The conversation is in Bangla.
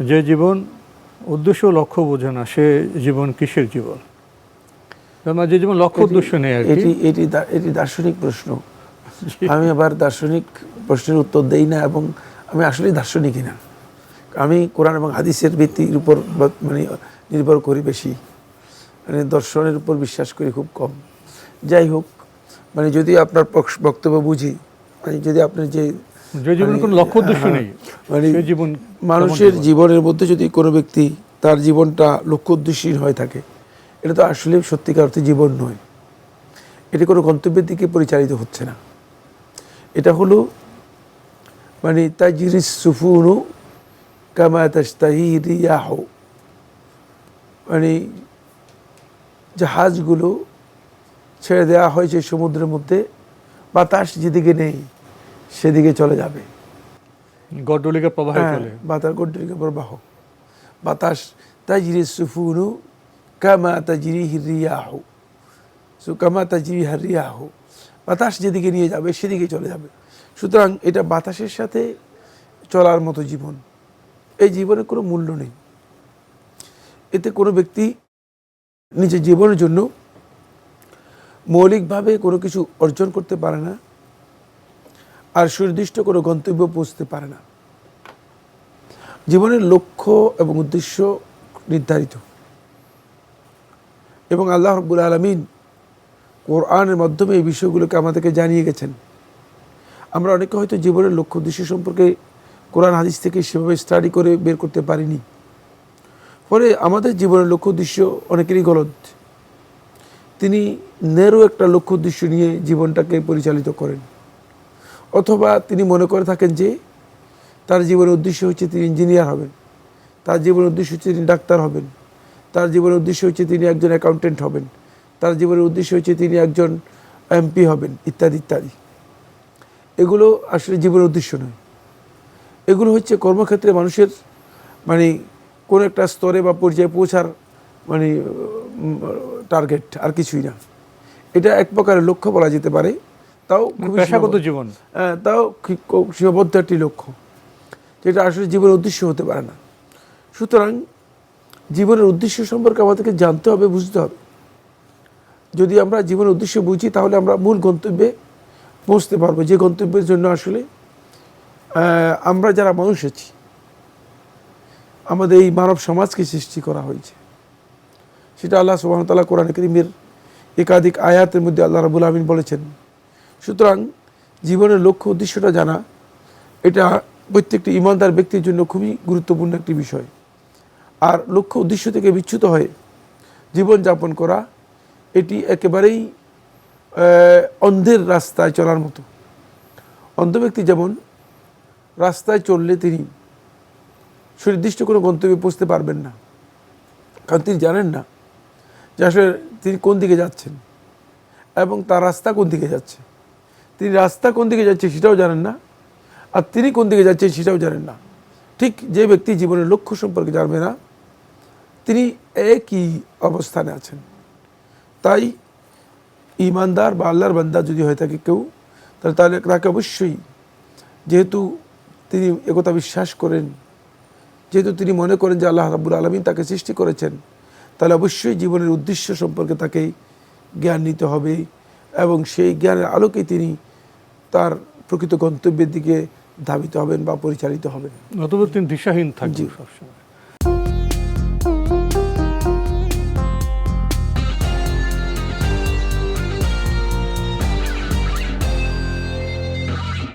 যে জীবন উদ্দেশ্য লক্ষ্য বোঝে না সে জীবন কিসের জীবন? মানে যে জীবন লক্ষ্য উদ্দেশ্য নেই আর এটি এটি এটি দার্শনিক প্রশ্ন। আমি আবার দার্শনিক প্রশ্নের উত্তর দেই না এবং আমি আসলে দার্শনিকই না। আমি কোরআন এবং হাদিসের ভিত্তির উপর মানে নির্ভর করি বেশি। মানে দর্শনের উপর বিশ্বাস করি খুব কম। যাই হোক মানে যদি আপনার পক্ষ- বক্তব্য বুঝি মানে যদি আপনার যে যে জীবন মানে, কোনো লক্ষ্য উদ্দেশ্য হ্যাঁ, নেই মানে জীবন মানুষের জীবনের মধ্যে যদি কোনো ব্যক্তি তার জীবনটা লক্ষ্য উদ্দেশ্যহীন হয়ে থাকে এটা তো আসলে সত্যিকার অর্থে জীবন নয়। এটি কোনো গন্তব্যের দিকে পরিচালিত হচ্ছে না। এটা হলো মানে তাজিরিস সুফুনু কামা তাস্তাহি মানে জাহাজগুলো ছেড়ে দেওয়া হয়েছে সমুদ্রের মধ্যে বাতাস যেদিকে নেই সেদিকে চলে যাবে। গড্ডলিকা প্রবাহে হ্যাঁ, চলে। বাতাস গড্ডলিকা প্রবাহ। বাতাস তাজরি সুফুনু কামা তাজরি রিয়াহ সু কামা তাজরি রিয়াহ বাতাস যেদিকে নিয়ে যাবে সেদিকে চলে যাবে। সুতরাং এটা বাতাসের সাথে চলার মতো জীবন। এই জীবনের কোনো মূল্য নেই। এতে কোনো ব্যক্তি নিজের জীবনের জন্য মৌলিকভাবে কোনো কিছু অর্জন করতে পারে না। আর সুনির্দিষ্ট কোনো গন্তব্য পৌঁছতে পারে না। জীবনের লক্ষ্য এবং উদ্দেশ্য নির্ধারিত। এবং আল্লাহ রব্বুল আলমিন কোরআনের মাধ্যমে এই বিষয়গুলোকে আমাদেরকে জানিয়ে গেছেন। আমরা অনেকে হয়তো জীবনের লক্ষ্য, উদ্দেশ্য সম্পর্কে কোরআন, হাদিস থেকে সেভাবে স্টাডি করে বের করতে পারিনি। ফলে আমাদের জীবনের লক্ষ্য, উদ্দেশ্য অনেকেরই গলত তিনি নেরো একটা লক্ষ্য, উদ্দেশ্য নিয়ে জীবনটাকে পরিচালিত করেন। অথবা তিনি মনে করে থাকেন যে তার জীবনের উদ্দেশ্য হচ্ছে তিনি ইঞ্জিনিয়ার হবেন। তার জীবনের উদ্দেশ্য হচ্ছে তিনি ডাক্তার হবেন। তার জীবনের উদ্দেশ্য হচ্ছে তিনি একজন অ্যাকাউন্টেন্ট হবেন। তার জীবনের উদ্দেশ্য হচ্ছে তিনি একজন এমপি হবেন, ইত্যাদি ইত্যাদি। এগুলো আসলে জীবনের উদ্দেশ্য নয়। এগুলো হচ্ছে কর্মক্ষেত্রে মানুষের মানে কোনো একটা স্তরে বা পর্যায়ে পৌঁছার মানে টার্গেট আর কিছুই না। এটা এক প্রকারের লক্ষ্য বলা যেতে পারে। তাও খুবই পেশাগত জীবন। হ্যাঁ, তাও সীমাবদ্ধ একটি লক্ষ্য যেটা আসলে জীবনের উদ্দেশ্য হতে পারে না। সুতরাং জীবনের উদ্দেশ্য সম্পর্কে আমাদেরকে জানতে হবে বুঝতে হবে। যদি আমরা জীবনের উদ্দেশ্য বুঝি তাহলে আমরা মূল গন্তব্যে পৌঁছতে পারব। যে গন্তব্যের জন্য আসলে আমরা যারা মানুষ আছি আমাদের এই মানব সমাজকে সৃষ্টি করা হয়েছে। সেটা আল্লাহ সুবাহতাল্লাহ কোরআন করিমের একাধিক আয়াতের মধ্যে আল্লাহ রাবুল আমিন বলেছেন সুতরাং জীবনের লক্ষ্য উদ্দেশ্যটা জানা। এটা প্রত্যেকটি ইমানদার ব্যক্তির জন্য খুবই গুরুত্বপূর্ণ একটি বিষয়। আর লক্ষ্য উদ্দেশ্য থেকে বিচ্যুত হয়ে জীবনযাপন করা, এটি একেবারেই অন্ধের রাস্তায় চলার মতো। অন্ধ ব্যক্তি যেমন রাস্তায় চললে তিনি সুনির্দিষ্ট কোনো গন্তব্যে পৌঁছতে পারবেন না। কারণ তিনি জানেন না যে আসলে তিনি কোন দিকে যাচ্ছেন এবং তার রাস্তা কোন দিকে যাচ্ছে। তিনি রাস্তা কোন দিকে যাচ্ছে সেটাও জানেন না, আর তিনি কোন দিকে যাচ্ছেন সেটাও জানেন না। ঠিক যে ব্যক্তি জীবনের লক্ষ্য সম্পর্কে জানবে না, তিনি একই অবস্থানে আছেন। তাই ইমানদার বা আল্লাহর বান্দা যদি হয়ে থাকে কেউ, তাহলে তাহলে তাকে অবশ্যই যেহেতু তিনি একথা বিশ্বাস করেন, যেহেতু তিনি মনে করেন যে আল্লাহ রাবুল আলমিন তাকে সৃষ্টি করেছেন, তাহলে অবশ্যই জীবনের উদ্দেশ্য সম্পর্কে তাকে জ্ঞান নিতে হবে। এবং সেই জ্ঞানের আলোকে তিনি তার প্রকৃত গন্তব্যের দিকে ধাবিত হবেন বা পরিচালিত হবেন অথবা তিনি দিশাহীন থাকবেন। সবসময়